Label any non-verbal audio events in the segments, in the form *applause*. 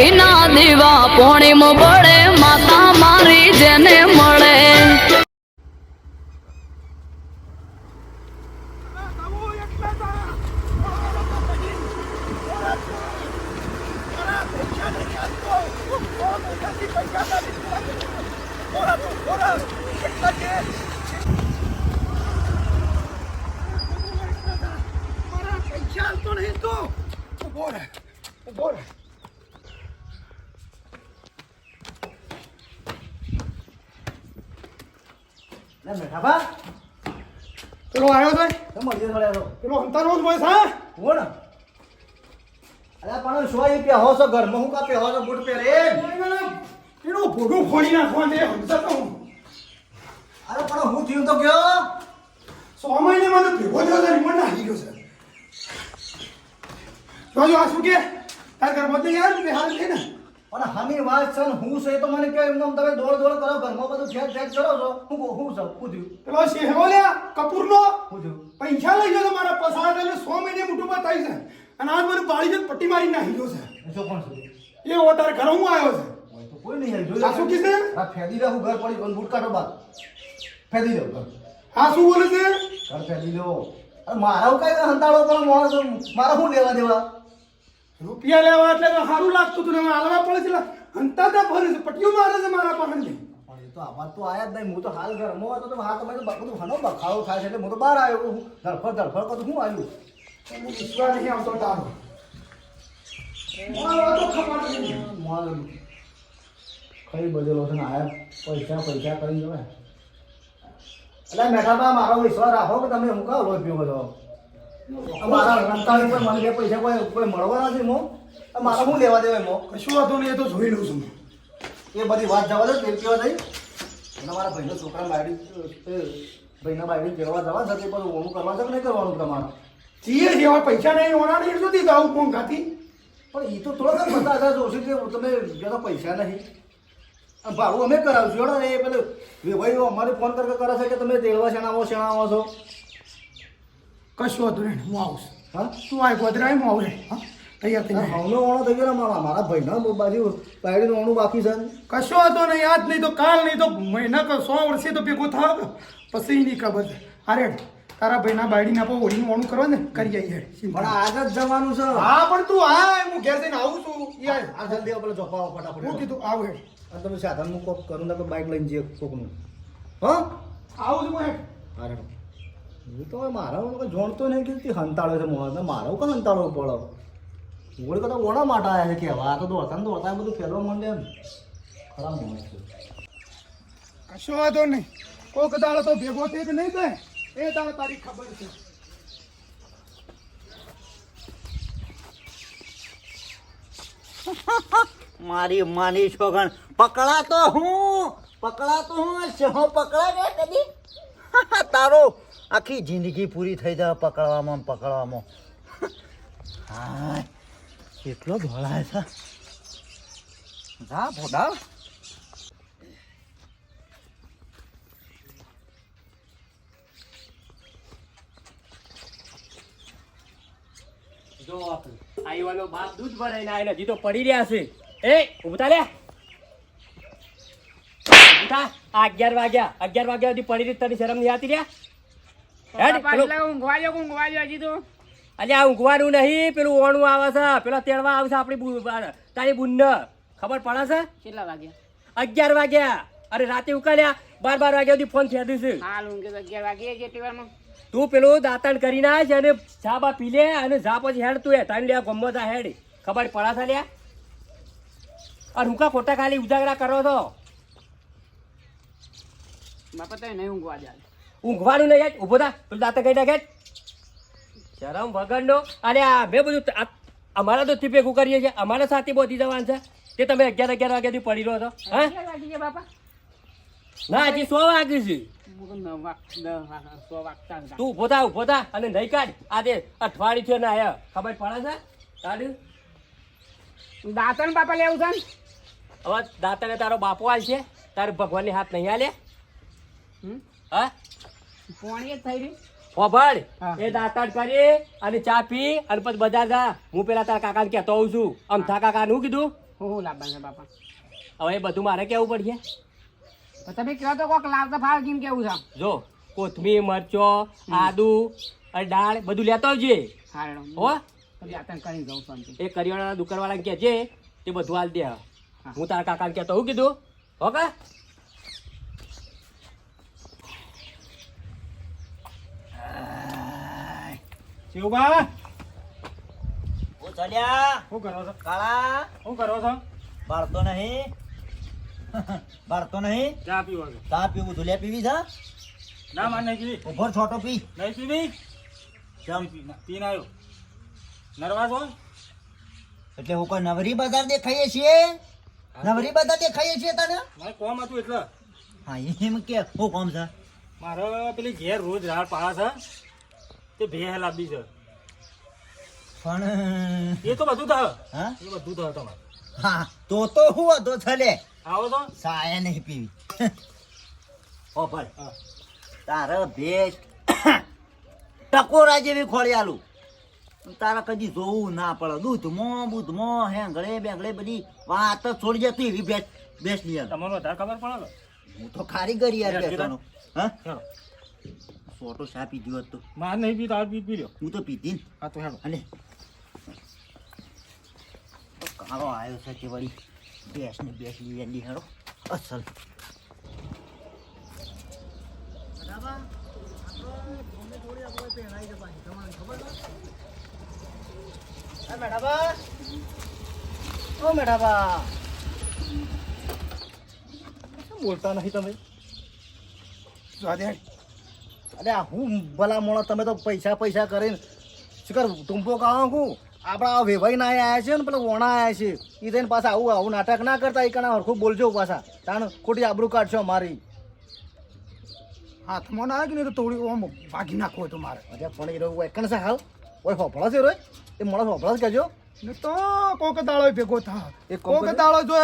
ઘીના દીવા પોણીમ પડે માતા મારી જેને મળે. પૈસા તો નહીં તો ઊભો રહે ઊભો રહે લે મેઠાભા પેલો આવ્યો છે મળી તો પેલો હંતાનો જ બોય છે કોણ? અરે પણ સો એ પહેરો છો? ઘરમાં હું કા પહેરો છો બૂટ પહેરે? એનો ભોગું ફોડી નાખવા દે હંસા તો અરે પણ હું થયું તો કયો સો મહિને મને ભેગો થયો છે રિમોટ નાખી ગયો છે. જોજો આ શું કે? તાર ઘર બધે યાર બે છે ને. પણ હમી વાત છે ને હું છે તો મને કે એમ તમે દોડ દોડ કરો ઘરમાં બધું ફેક ફેક કરો છો. હું હું છું હું થયું પેલો શેહરો લ્યા કપૂરનો? હું થયું પૈસા લઈ ગયો તો મારા પસાર એટલે સો મહિને મોટું થાય છે. અને આજ મને બાળી જ પટ્ટી મારી નાખી ગયો છે. જો કોણ છે? એ ઓ ઘર હું આવ્યો છે. તો કોઈ નહીં જો આ શું છે? આ ફેદી રહું ઘર પડી પણ બૂટ કાઢો બાદ ફેદી દઉં ઘર. આ શું બોલે છે? ઘર ફેદી દો અરે મારા કઈ હંતાળો પણ માણસ? મારા શું લેવા દેવા? રૂપિયા લેવા એટલે તો સારું લાગતું હતું ને હાલવા પડે છે હંતા ત્યાં ફરે છે પટ્ટીઓ મારે છે મારા પાસે. પણ એ તો આમાં તો આયા જ નહીં. હું તો હાલ ઘરમાં હતો તો હા તમે તો બધું ઘણો બખાડો થાય છે એટલે હું તો બહાર આવ્યો હું ધડફડ ધડફડ કરું હું આવ્યું? વિશ્વાસ નહીં આવતો તારો. કઈ બધેલો છે ને આયા પૈસા પૈસા કરી જવાય એટલે મેઠાબા મારો વિશ્વાસ રાખો કે તમે હું કહો રોજ પીવો આ મારા રંતાળી પર મને પૈસા કોઈ કોઈ મળવા નથી મો. મારા લેવા દેવાય મો? કશું વાંધો નહીં એ તો જોઈ લઉં છું એ બધી વાત જવા દો તેલ કેવા થઈ? અને મારા ભાઈનો છોકરા બાયડી ભાઈના બાયડી કેળવા જવા છે તે બધું ઓનું કરવા છે કે નહીં કરવાનું તમારે? જીએ જેવા પૈસા નહીં ઓના નહીં સુધી તો આવું કોણ ખાતી? પણ એ તો થોડા બધા હતા જોશી કે તમે જો પૈસા નહીં. ભાડું અમે કરાવશું એ પેલું ભાઈ અમારે ફોન કરીને કરે છે કે તમે તેલવા શેણાવો શેણાવો છો? કશું હતું નહીં હું આવું હા? તું આ ગોધરા હું આવું હા? તૈયાર થઈ હવનો ઓણો થઈ ગયો મારા મારા ભાઈના બાજુ બાયડીનું ઓણું બાકી છે. કશો હતો નહીં આજ નહીં તો કાલ નહીં તો મહિના કે સો વર્ષે તો ભેગો થાવ પછી નહીં ખબર. અરે તારા ભાઈના બાયડીના પર ઓળીનું ઓણું કરો ને કરી આવીએ પણ આજ જ જવાનું છે. હા પણ તું આ હું ઘેર જઈને આવું છું. યાર આ જલ્દી આપણે ચોપાવો હું કીધું આવું હેડ. અને તમે સાધન હું કોક કરું ને તો બાઇક લઈને જઈએ કોકનું. હા? આવું છું હું હેડ. અરે હું તો મારા કોઈ જોણતો નહીં કે તે હંતાળો છે મોહન. મારો કઈ હંતાળો પડો? ઓળી કદાચ ઓના માટે આવ્યા છે કેવા આ તો દોડતા ને દોડતા બધું ફેરવા માંડે એમ. ખરાબ મોહન છે. કશો વાંધો નહીં. કોક દાડો તો ભેગો થઈ કે નહીં થાય? એ દાડો તારી ખબર છે. મારી માની છોકણ પકડાતો હું પકડાતો હું શું પકડા ગયા કદી? *laughs* તારો આખી જિંદગી પૂરી થઈ જાય પકડવામાં પકડવામાં. હા કેટલો ભોળાય છે. જા ભોડા જો આઈ બાપ દૂધ ભરાઈને આવીને હજી તો પડી રહ્યા છે. એ, ઉભતા લે. અગિયાર વાગ્યા અગિયાર વાગ્યા સુધી પડી રહી તારી શરમ નહીં આવતી રહ્યા? હેડ આ ઊંઘવાનું નહીં પેલું ઓણું આવે છે. પેલા તેડવા આવશે આપણી તારી બુન ખબર પડે છે? કેટલા વાગ્યા? અગિયાર વાગ્યા. અરે રાતે ઉકાલ્યા બાર બાર વાગ્યા સુધી ફોન ફેરદી છે. હાલ ઊંઘે અગિયાર વાગ્યા જે વારમાં. તું પેલું દાંતણ કરી નાખ અને ચા બા પી લે અને ચા પછી હેડ તું હેઠાણ લે ગમો તા હેડ. ખબર પડે છે લ્યા? અને હું કા ખોટા ખાલી ઉજાગરા કરો છો. બાપા તો નહીં ઊંઘવા જાય ઊંઘવાનું નહીં હેડ ઊભો થા. પેલું દાંતણ કહી નાખે શરમ વગરનો. અને આ મેં બધું અમારા તો થી ભેગું કરીએ છીએ. અમારા સાથે બોધી જવાનું છે. તે તમે અગિયાર અગિયાર વાગ્યાથી પડી રહ્યો હતો હા? ના હજી સો વાગ્યું છે. તું ઊભો થા ઊભો થા. અને નહીં કાઢ. આ તે અઠવાડિયું છે ના આયા ખબર પડે છે? કાઢ્યું દાંતન બાપા લેવું છે હવે દાંતને તારો બાપો હાલ છે તારે ભગવાનની હાથ નહીં હાલે? હા? પોણી જ થઈ રહ્યું. હોભળ એ દાંતણ કરી અને ચા પી અને પછી બજાર જા. હું પેલા તારા કાકાને કહેતો આવું છું. આમ થા કાકા શું કીધું? હું લાવવાનું છે બાપા. હવે એ બધું મારે કેવું પડશે? તમે કહો તો કોક લાવતા ફાવ કેમ કેવું છે જો કોથમીર મરચો આદુ અને દાળ બધું લેતો આવજે. હા કરી શાંતિ એ કરિયાણા દુકાનવાળાને કહેજે તે બધું હાલ દે હું. તારા કાકાને કહેતો હું કીધું. હો કા? શિવબા ઓ ચાલ્યા શું કરો છો? કાળા. શું કરો છો? બાળતો નહીં. બાળતો નહીં. ચા પીવો છો. ચા પીવું ધુલિયા પીવી છે? ના માન નહીં પીવી. ઉભર છોટો પી. નહીં પીવી? ચમ. પીને આવ્યો. નરવા છો એટલે હું કોઈ નવરી બજાર દેખાઈએ છીએ? નવરી બજાર દેખાઈએ છીએ તને? મારે કોમ હતું એટલે. હા એમ કે. હું કોમ છે? મારે પેલી ઘેર રોજ રાડ પાડા છે. તે ભે લાવી છે. પણ એ તો બધું થાય. હા? એ બધું થાય તમારે. હા તો તો હું હતો છલે આવો તો. સાયા નહીં પીવી. ઓ ભાઈ. તારે ભેજ ટકોરા જેવી ખોળી આલું. તારા કદી જોવું ના પડે. દૂધમાં બૂધમાં હેંગળે બેંગળે બધી વાત છોડી જતી એવી બેસ બેસ આલું. વધારે ખબર પડે હું તો કારીગરી યાર બેસવાનો હા. સોટો શા પીધ્યો હતો. તો માર નહીં પીતો આ પી પીધ્યો હું તો પીધી ને હા તો હેડો. અને કાળો આવ્યો છે કે વળી. બેસ ને બેસ લઈ આલી હેડો. અસલ. મેડાબા ઓ મેડાબા બોલતા નહીં તમે? સ્વાદે અરે આ હું ભલા મોણા તમે તો પૈસા પૈસા કરીને શિખર ટૂંપો કાવો હું? આપણા વેભાઈ ના આયા છે ને પેલા વોણા આવ્યા છે. એ થઈને પાછા આવું આવું નાટક ના કરતા એ કણા હરખું બોલજો પાછા. તાણ ખોટી આબરૂ કાઢશો મારી હાથમાં ના આવે કે નહીં તો તોડી ઓમ ભાગી નાખો તો મારે. અરે પણ એ રહ્યું એકણ છે હાલ ઓય ફફળા છે રોય. એ મોડા ફફળા જ કહેજો. ને તો કોક દાળો ભેગો થા. એ કોક દાળો જો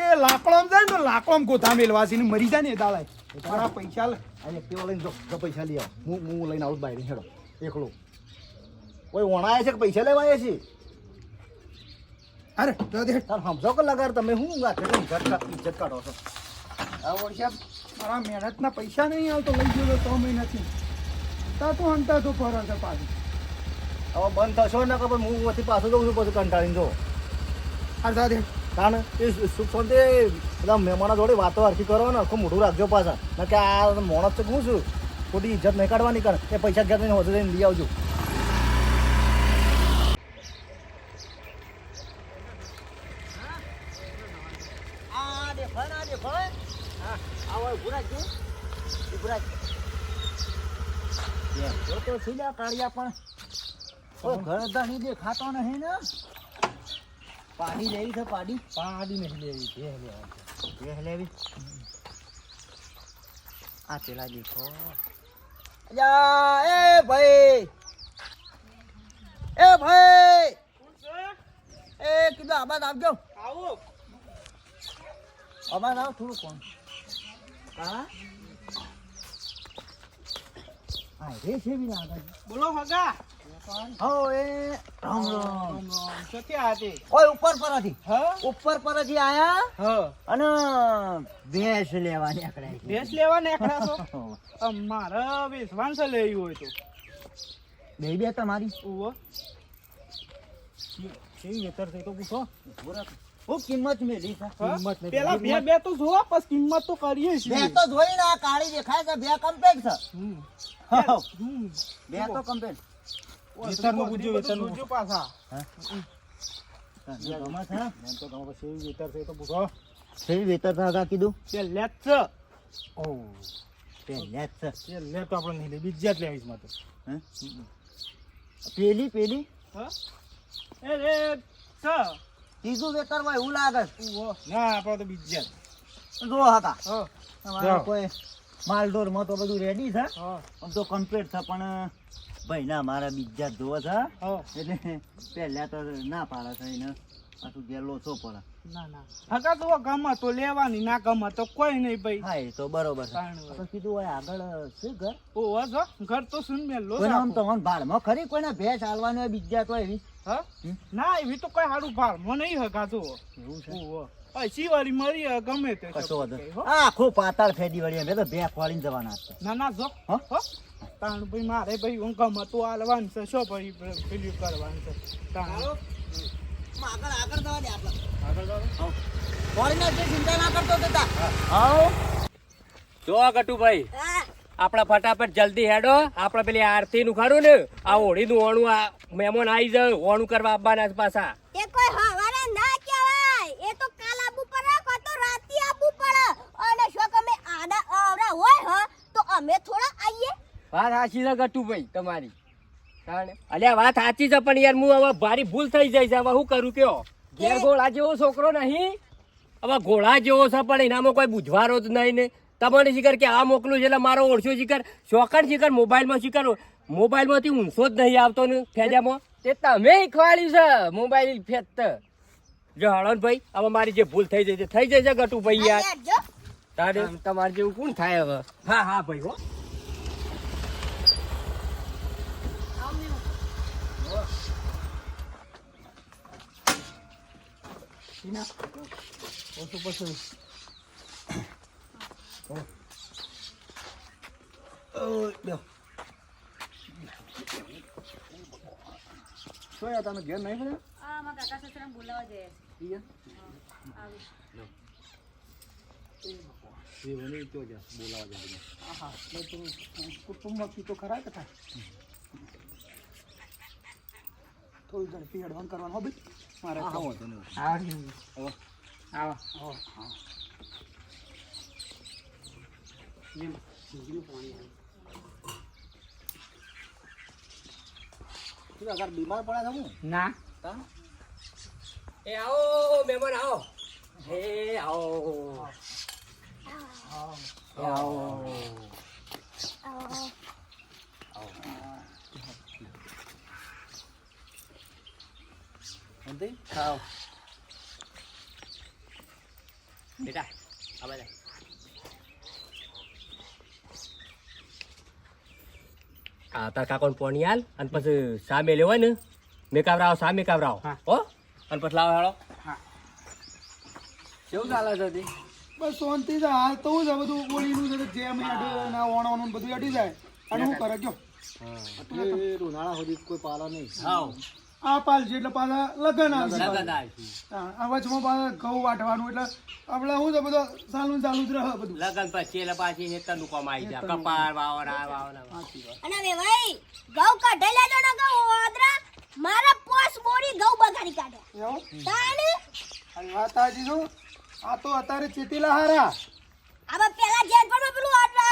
એ લાકડોમ જાય ને લાકડોમ ગોથા મેલવાસી ને મરી જાય ને એ દાળા મારા પૈસા લે. અને એક્ટિવા લઈને જો પૈસા લઈ આવ. હું હું લઈને આવું બહાર હેડો. એકલો. ઓય વોણા છે કે પૈસા લેવા આવ્યા છે? અરે જો દે. તાર સમજો કે લગાર તમે હું કેટલી ઇજ્જત કાઢો છો? આ વર્ષે મારા મહેનતના પૈસા નહીં આવતો લઈ ગયો તો મહિનાથી. તા તો અંતા તો પર છે પાછું. હવે બંધ થશો ને ખબર હું પછી પાછું જઉં છું પછી કંટાળીને જો. અરે જા દે. કારણ એ સુખ બધા મહેમાનો જોડે વાતો હરખી કરો ને આખું મોઢું રાખજો પાછા. ના કે આ માણસ તો હું છું? ખોટી ઇજ્જત નહીં કાઢવાની કારણ એ પૈસા ઘેર વધુ જઈને લઈ આવજો. કાળિયા પણ. ઘર દેખાતો નહીં ને? પાડી લેવી છે પાડી. પાડી નહીં લેવી છે. લેવાની દેખ લેવી. આ પેલા દેખો. અલ્યા એ ભાઈ. એ ભાઈ. એ કીધું આબાદ આપજો. આવો. આબાદ આવ થોડું કોણ? હા? હા રે છે બી ના બોલો હગા. હો રામ. રામ ઓય ઉપર પર હતી. ઉપર પર હતી આયા? અને ભેંસ લેવા નીકળ્યા ભેંસ લેવા નીકળ્યા છો? મારે વેચવાન છે લેવી હોય તો. બે બે તમારી ઉવો. કેવી વેતર થઈ તો પૂછો. કિંમત મેલી છે. કિંમત પેલા બે બે તો જોવા પછી કિંમત તો કરીએ બે તો જોઈ ના કાળી દેખાય છે બે કમ્પ્લેટ છે. બે તો કમ્પ્લેટ વેતરનું પૂછજો, વેતરનું જોજો પાછા ગમે છે એમ તો તમે પછી એવી વેતર થઈ તો પૂછો કેવી વેતર થા કીધું છેલ્લે જ છે ઓ પહેલા જ છે તો આપણે નહીં લે બીજી જ લેવી છે મારે હે? પેલી પેલી હા એ રે છે ત્રીજું વેતર હોય એવું લાગે ના આપણે તો બીજી જ જો હતા હા તમારે કોઈ માલઢોરમાં તો બધું રેડી છે આમ તો કમ્પ્લીટ છે પણ ભાઈ ના મારા બીજા જોવે છે એટલે પહેલા તો ના પાડે છે એને. પાછું ઘેર લોચો પડે. ના ના. હગા તો ગમે તો લેવાની ના ગમે તો કોઈ નહીં ભાઈ. હા એ તો બરોબર છે. તો કીધું હોય આગળ શું ઘર? ઓ જો ઘર તો સુન મેલો કોઈને આમ તો ભાડમાં ખરી કોઈને ભેંસ હાલવાની હોય બીજા તો એવી. હા? ના એવી તો કઈ સારું ભારમાં નહીં હગાતું એવું છે? પૈસી મરી ગમે તે કશો વાંધો આખું પાતાળ ફેદી વળી અમે તો બે ખોળીને જવાના ના ના જો. હા? તાણ ભાઈ મારે ભાઈ હું ગમતું હાલવાનું છે. શું ભાઈ પેલું કરવાનું છે? તાણ. આગળ આગળ જવા દે આગળ જવા ખોળીને જે ચિંતા ના કરતો દેતા જો ગટુભાઈ આપડા ફટાફટ જલ્દી હેડો. આપડે પેલી આરતી નું ખરું ને? આ હોળી નું ઓણું આ મહેમાન આવી જાય ઓણું કરવા આવવાના છે પાછા. એ કોઈ હવારે ના કહેવાય. એ તો કાલ આબુ પડે કો તો રાતી આબુ પડે અને શું તમે આડા આવડા હોય હ? તો અમે થોડા આવીએ વાત સાચી છે ગટુભાઈ તમારી. અલ્યા વાત સાચી છે પણ યાર હું હવે ભારી ભૂલ થઈ જાય છે. હવે શું કરું કયો? ઘેર ઘોડા જેવો છોકરો નહીં? હવે ઘોડા જેવો છે પણ એનામાં કોઈ બુજવારો જ નહીં ને. તમારે શિખર કે આ મોકલું છે એટલે મારો ઓળશો શિકાર. શોખણ શિકાર મોબાઈલમાં શિકાર. મોબાઈલમાંથી ઊંસો જ નહીં આવતો ને ફેજામાં. તે તમે ખવાડ્યું છે મોબાઈલ ફેત જો હળન ભાઈ હવે મારી જે ભૂલ થઈ જશે થઈ જશે ગટુભાઈ યાર. તારે તમારે જેવું કોણ થાય હવે? હા હા ભાઈ હો. શું યાર તમે ઘેર નહીં પડ્યા કુટુંબમાંથી તો ખરા કથા થોડું ઝડપી એડવાન્સ કરવાનું હો ભાઈ મારે હા વાંધો નહીં આવો. શું અગર બીમાર પડ્યા હું? ના. એ આવો મહેમાન આવો. એ આવો. એ આવો. શાંતિ? બેટા આ બધા આ તાર કાકોને પોણી હાલ અને પછી સામે લેવાય ને મેં કાવરાવો સામે કાવરાવો હા. હો અને પછી લાવો હેળો કેવું ચાલે છે તી? બસ શાંતિ છે હાલ તો હું છે બધું ગોળીનું છે જે અમે ના ઓણવાનું બધું અડી જાય અને હું કરે એ ઉનાળા સુધી કોઈ પાલા નહીં હાવ આ પાલ છે એટલે પાછા લગન આવશે આ વચમાં પાછા ઘઉં વાટવાનું એટલે આપણે શું છે બધું ચાલુ ચાલુ જ રહે બધું. લગન પછી એટલે પાછી ને કામ આવી જાય. કપાર વાવર આ વાવર અને હવે ભાઈ ઘઉં કાઢી લેજો ને ઘઉં વાદરા મારા પોસ બોરી ઘઉં બગાડી કાઢે. એવું? તાણ? અને વાતાજી સાચી આ તો અત્યારે ચેતીલા હારા. આબા પેલા જેન પર પેલું આટલા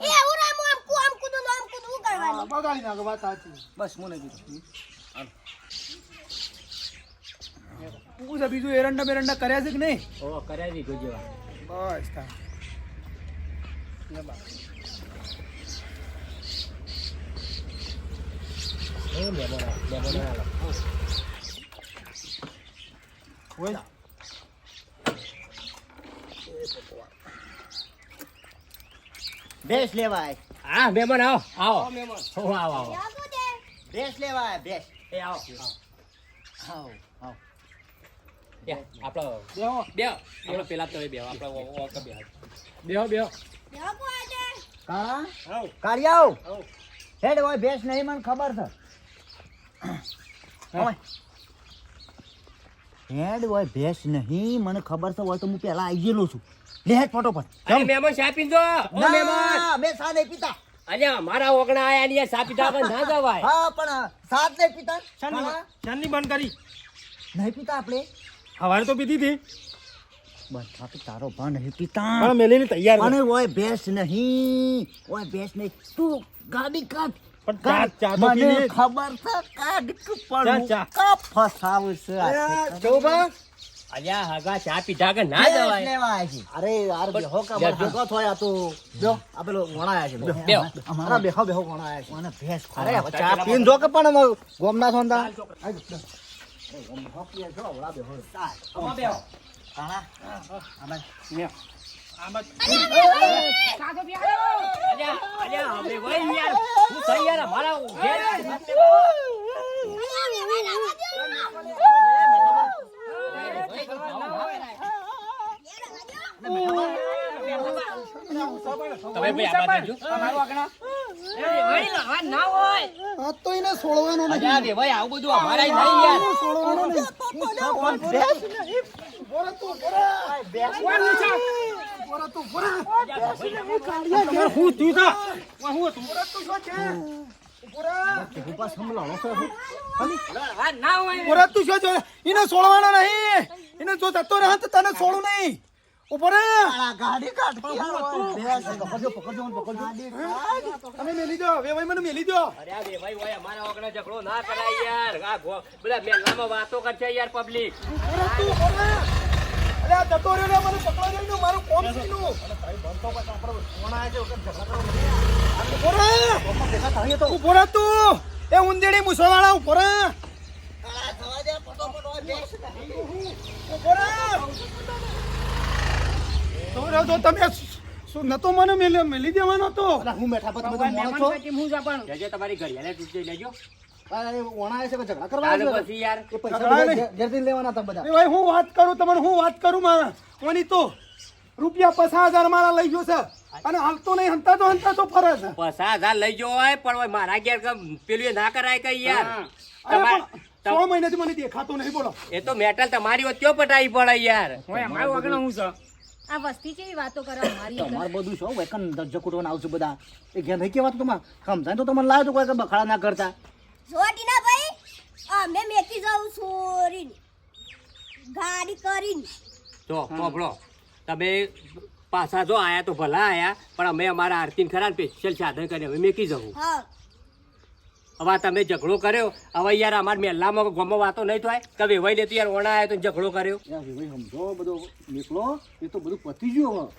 એ હું રામ આમ કુ આમ કૂદું ને આમ કૂદું હું હા, કરવાનું બગાડી નાખો વાત સાચી. બસ મને કીધું. શું છે બીજું એરંડા બેરંડા કર્યા છે કે નહીં? ઓ કર્યા જી ગુજવા. બસ તા. એ મહેમાન આવો, મહેમાન આવો. ભેંસ લેવાય. હા મહેમાન આવો આવો. હો, આવો આવો. ભેંસ લેવાય ભેંસ. એ આવો. આવો. આવ આપણો બેહો. બેહો. આપણો પેલા તો બેહો આપણો ઓ- ઓ કે બેહો. બેહો કાળા? કાળિયાઓ હેડ હોય ભેંસ નહીં મને ખબર છે. ઓય. હેડ હોય ભેંસ નહીં મને ખબર છે હોય તો હું પેલા આવી ગયેલો છું. લે હેડ ફટોફટ અરે મહેમાન ચા પીને જો ઓ મહેમાન ના, સા નહીં પીતા. અલ્યા મારા ઓગણા આયા ની સા પીતા પણ ના જવાય. હા પણ સાત નહીં પીતા. કાળા, શાની બંધ કરી. નહીં પીતા આપણે? હવારે તો પીધી હતી. બસ બાપી તારો ભાન નહીં પીતા. પણ મેલીને તૈયાર અને ઓય ભેંસ નહીં. ઓય ભેંસ નહીં. તું ગાડી કાઢ. મને ખબર છે કાઢ કે પણ કા ફસાવશે છે ચૌબા અલ્યા હગા ચા પીધા વગર ના જવાય? લેવા આવ્યા છે. અરે યાર બેહો કા ભેગો થોય તો બેહો આ પેલો વણાયા છે બેહો. બેહો. અમારા બેહો બેહો વણાયા છે. મને ભેંસ અરે ચા પીને જો કે પણ ગોમના સોંદા આમાં બેહો. કાળા, આમાં. અલ્યા અલ્યા અમે વઈ યાર હું થઈ યાર અમારા ઘેર તમે ભાઈ આ બાજુ જો. આ તો એને છોડવાનો નથી. અલ્યા વેવાઈ આવું બધું અમારા નહીં યાર. છોડવાનો નહીં બોરા તું બોરા બોરા તું બોરા હું તું તો? બોરા તું બોરા બોરા શું છે? એને છોડવાનો નહીં. એને જો જતો રહે તો તને છોડું નહીં. ઊભો રે ગાડી કાઢતી પકડજો પકડજો પકડજો તમે મેલી દો હવે ભાઈ મને મેલી દો. અરે આ વેવાઈ હોય અમારા ઓગણે ઝઘડો ના કરાય યાર. આ બધા મેલામાં વાતો કરશે યાર પબ્લિક અરે આ જતો રહ્યો ને મને પકડો ને મારું કોમ છે નું બોરા બોરા તું? એ ઉંદેડી મુસવાળા ઊભો રે ઊભો રે તો તો તમે શું નતો મને મેલી મેલી દેવાનો તો. હું બેઠા પર તમે તો મોણો છો? જજો તમારી ઘડિયાળે તૂટી લેજો અરે ઓણાય છે કે ઝઘડા કરવા આવ્યો? પછી યાર. એ પૈસા ઝઘડા નહીં. લેવાના હતા બધા. ભાઈ હું વાત કરું તમને હું વાત કરું મારા? કોની તો રૂપિયા પચાસ હજાર મારા લઈ ગયો છે. અને હાલતો નહીં હંતા તો હંતા તો ફરજ છે. પચાસ હજાર લઈ જવો હોય પણ મારા ઘેર પેલું એ ના કરાય કઈ યાર. છ મહિનાથી મને દેખાતો નહીં બોલો. એ તો મેટલ તમારી વચ્ચે પટાઈ પડે યાર. આ વસ્તી કેવી વાતો કરે અમારી તમારે બધું શું વેકન દરજ્જો કૂટવાના આવશે બધા. એ ઘેર નહીં કહેવાતું તમારે. સમજાય તો તમને લાવ્યો તો કોઈ બખાડા ના કરતા. જોટીના ભાઈ અમે મેકી જાઉં છોરીને ગાડી કરીને. તો કોબળો તમે પાછા જો આયા તો ભલા આયા પણ અમે અમારા આરતી ખરા સ્પેશિયલ સાધન કરી અમે મેકી જવું. હા. હવે તમે ઝઘડો કર્યો? હવે યાર અમારે મહેલામાં ગમો વાતો નહીં થાય. કે વેવાઈ લેતું યાર ઓણા આવ્યો તો ઝઘડો કર્યો. યાર સમજો બધો નીકળો. એ તો બધું પતી ગયું હવે.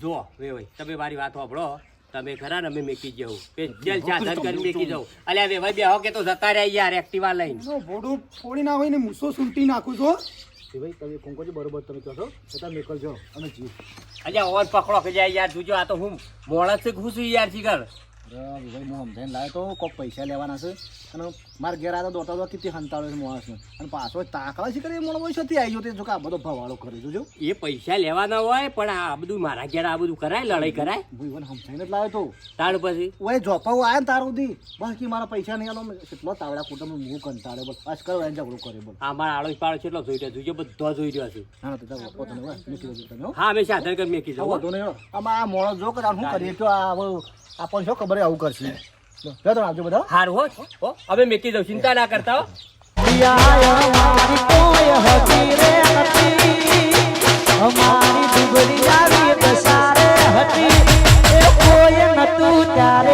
જો વેવાઈ તમે મારી વાત સાંભળો. તમે ખરા ને અમે મેકી જવું. સ્પેશિયલ સાધન કરી મેકી જવું. અલ્યા વેવાઈ બેહો કે તો જતા રહ્યા યાર એક્ટિવા લઈને. ભોડું ફોડી ના હોય ને મૂસો સુલટી નાખું છો ભાઈ તમે કોંકોજી બરોબર તમે કહો છો? છતાં તમે નીકળજો અમે જીવ અલ્યા ઓન પકડો કે જાય યાર જોજો આ તો હું મોણસ છે હું છું યાર શીખર અરે ભાઈ હું સમજાઈને લાવ્યો તો કોક પૈસા લેવાના છે. અને મારે ઘેર આવતા દોતા દોતા કેટલી હંતાળો છે માણસને અને પાછો તાકડા છે કરી? મળવો છે આવી ગયો જો કે આ બધો ભવાળો કરી જોજો એ પૈસા લેવાના હોય પણ આ બધું મારા ઘેર આ બધું કરાય લડાઈ કરાય? ભાઈ મને સમજાઈને જ લાવ્યો તો. તાર પછી? ઓય જોપાવું આયા તાર સુધી બાકી મારા પૈસા નહીં આલો. કેટલો તાવડા કુટુંબ હું કંટાળે બોલ. આજ કરો એને ઝઘડો કરે બોલ. આ મારા આડોશ પાડો કેટલો જોઈ રહ્યો જોજો બધો જોઈ રહ્યો છે. હા તો તારો દેજો તમે હા. મેં સાધન કરી મેકી નહીં આમાં આ મોણો જો કે હું કરીએ તો આ આપણને શું ખબર આવું કરશે? જો આવજો બધા. હાર હો હવે મેકી દઉં ચિંતા ના કરતા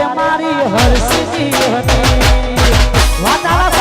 અમારી હતી એ હતી. વાતાવરણ